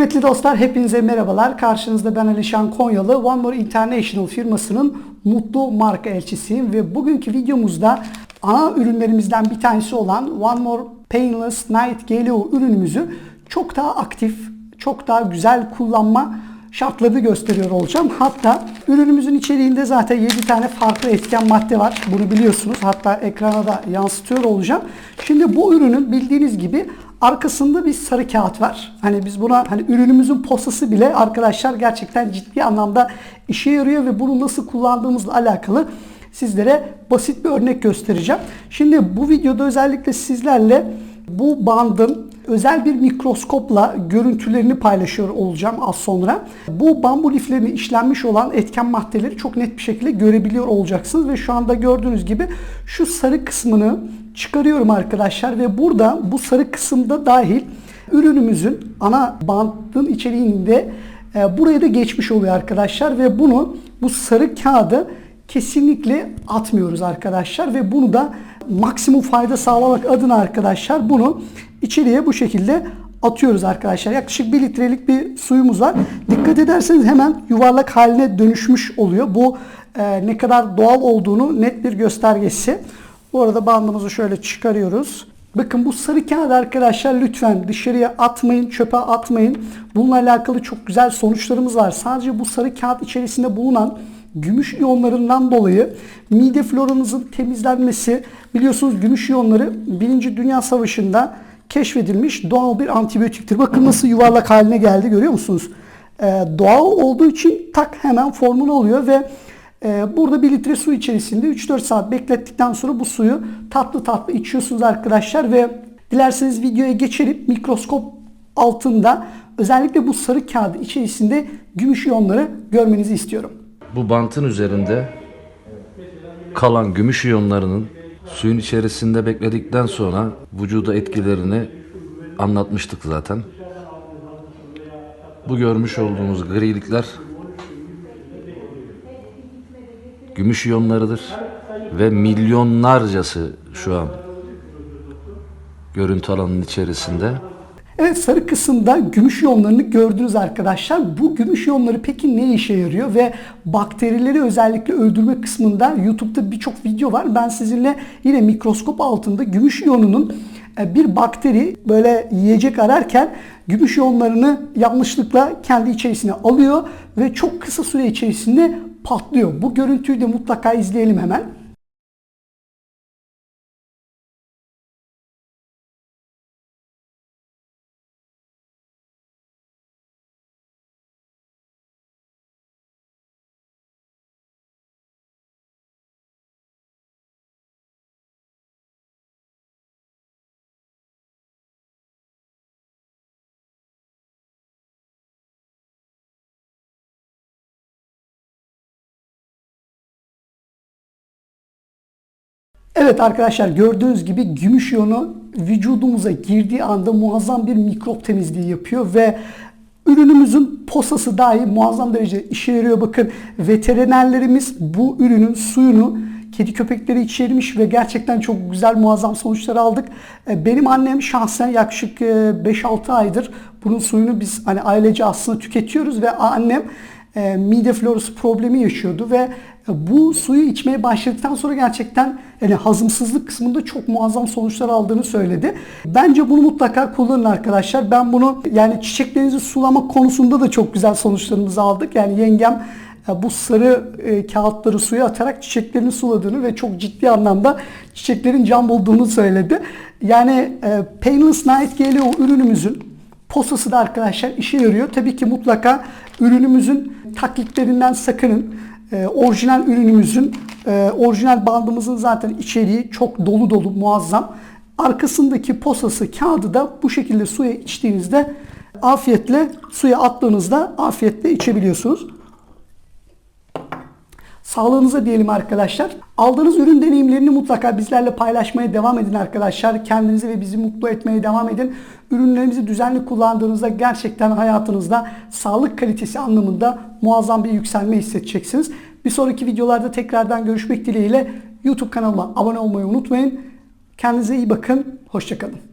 Kıymetli dostlar hepinize merhabalar. Karşınızda ben Alişan Konyalı. One More International firmasının mutlu marka elçisiyim ve bugünkü videomuzda ana ürünlerimizden bir tanesi olan One More Painless Night GLO ürünümüzü çok daha aktif, çok daha güzel kullanma şartları gösteriyor olacağım. Hatta ürünümüzün içeriğinde zaten 7 tane farklı etken madde var. Bunu biliyorsunuz. Hatta ekrana da yansıtıyor olacağım. Şimdi bu ürünün bildiğiniz gibi arkasında bir sarı kağıt var. Hani biz buna hani ürünümüzün posası bile arkadaşlar gerçekten ciddi anlamda işe yarıyor ve bunu nasıl kullandığımızla alakalı sizlere basit bir örnek göstereceğim. Şimdi bu videoda özellikle sizlerle bu bandın özel bir mikroskopla görüntülerini paylaşıyor olacağım az sonra. Bu bambu liflerine işlenmiş olan etken maddeleri çok net bir şekilde görebiliyor olacaksınız ve şu anda gördüğünüz gibi şu sarı kısmını çıkarıyorum arkadaşlar ve burada bu sarı kısımda dahil ürünümüzün ana bandın içeriğinde e, buraya da geçmiş oluyor arkadaşlar ve bunu bu sarı kağıdı kesinlikle atmıyoruz arkadaşlar ve bunu da maksimum fayda sağlamak adına arkadaşlar bunu içeriye bu şekilde atıyoruz arkadaşlar. Yaklaşık 1 litrelik bir suyumuz var. Dikkat ederseniz hemen yuvarlak haline dönüşmüş oluyor. Bu e, ne kadar doğal olduğunu net bir göstergesi. Bu arada bandımızı şöyle çıkarıyoruz. Bakın bu sarı kağıt arkadaşlar lütfen dışarıya atmayın, çöpe atmayın. Bununla alakalı çok güzel sonuçlarımız var. Sadece bu sarı kağıt içerisinde bulunan gümüş iyonlarından dolayı mide floranızın temizlenmesi biliyorsunuz gümüş iyonları 1. Dünya Savaşı'nda keşfedilmiş doğal bir antibiyotiktir. Bakın nasıl yuvarlak haline geldi görüyor musunuz? Ee, doğal olduğu için tak hemen formunu oluyor ve burada 1 litre su içerisinde 3-4 saat beklettikten sonra bu suyu tatlı tatlı içiyorsunuz arkadaşlar ve dilerseniz videoya geçelim mikroskop altında özellikle bu sarı kağıdı içerisinde gümüş iyonları görmenizi istiyorum. Bu bantın üzerinde kalan gümüş iyonlarının suyun içerisinde bekledikten sonra vücuda etkilerini anlatmıştık zaten. Bu görmüş olduğumuz grilikler gümüş iyonlarıdır ve milyonlarcası şu an görüntü alanının içerisinde. Evet sarı kısımda gümüş iyonlarını gördünüz arkadaşlar. Bu gümüş iyonları peki ne işe yarıyor ve bakterileri özellikle öldürme kısmında YouTube'da birçok video var. Ben sizinle yine mikroskop altında gümüş iyonunun e, bir bakteri böyle yiyecek ararken gümüş iyonlarını yanlışlıkla kendi içerisine alıyor ve çok kısa süre içerisinde patlıyor. Bu görüntüyü de mutlaka izleyelim hemen. Evet arkadaşlar gördüğünüz gibi gümüş iyonu vücudumuza girdiği anda muazzam bir mikrop temizliği yapıyor ve ürünümüzün posası dahi muazzam derece işe yarıyor. Bakın veterinerlerimiz bu ürünün suyunu kedi köpekleri içermiş ve gerçekten çok güzel muazzam sonuçlar aldık. E, benim annem şahsen yaklaşık 5-6 aydır bunun suyunu biz hani ailece aslında tüketiyoruz ve annem e, mide florası problemi yaşıyordu ve bu suyu içmeye başladıktan sonra gerçekten yani hazımsızlık kısmında çok muazzam sonuçlar aldığını söyledi. Bence bunu mutlaka kullanın arkadaşlar. Ben bunu yani çiçeklerinizi sulama konusunda da çok güzel sonuçlarımızı aldık. Yani yengem e, bu sarı e, kağıtları suya atarak çiçeklerini suladığını ve çok ciddi anlamda çiçeklerin can bulduğunu söyledi. Yani e, Painless Night GLO ürünümüzün posası da arkadaşlar işe yarıyor. Tabii ki mutlaka ürünümüzün taklitlerinden sakının. E, orijinal ürünümüzün, e, orijinal bandımızın zaten içeriği çok dolu dolu muazzam. Arkasındaki posası kağıdı da bu şekilde suya içtiğinizde afiyetle suya attığınızda afiyetle içebiliyorsunuz. Sağlığınıza diyelim arkadaşlar. Aldığınız ürün deneyimlerini mutlaka bizlerle paylaşmaya devam edin arkadaşlar. Kendinizi ve bizi mutlu etmeye devam edin. Ürünlerimizi düzenli kullandığınızda gerçekten hayatınızda sağlık kalitesi anlamında muazzam bir yükselme hissedeceksiniz. Bir sonraki videolarda tekrardan görüşmek dileğiyle YouTube kanalıma abone olmayı unutmayın. Kendinize iyi bakın. Hoşçakalın.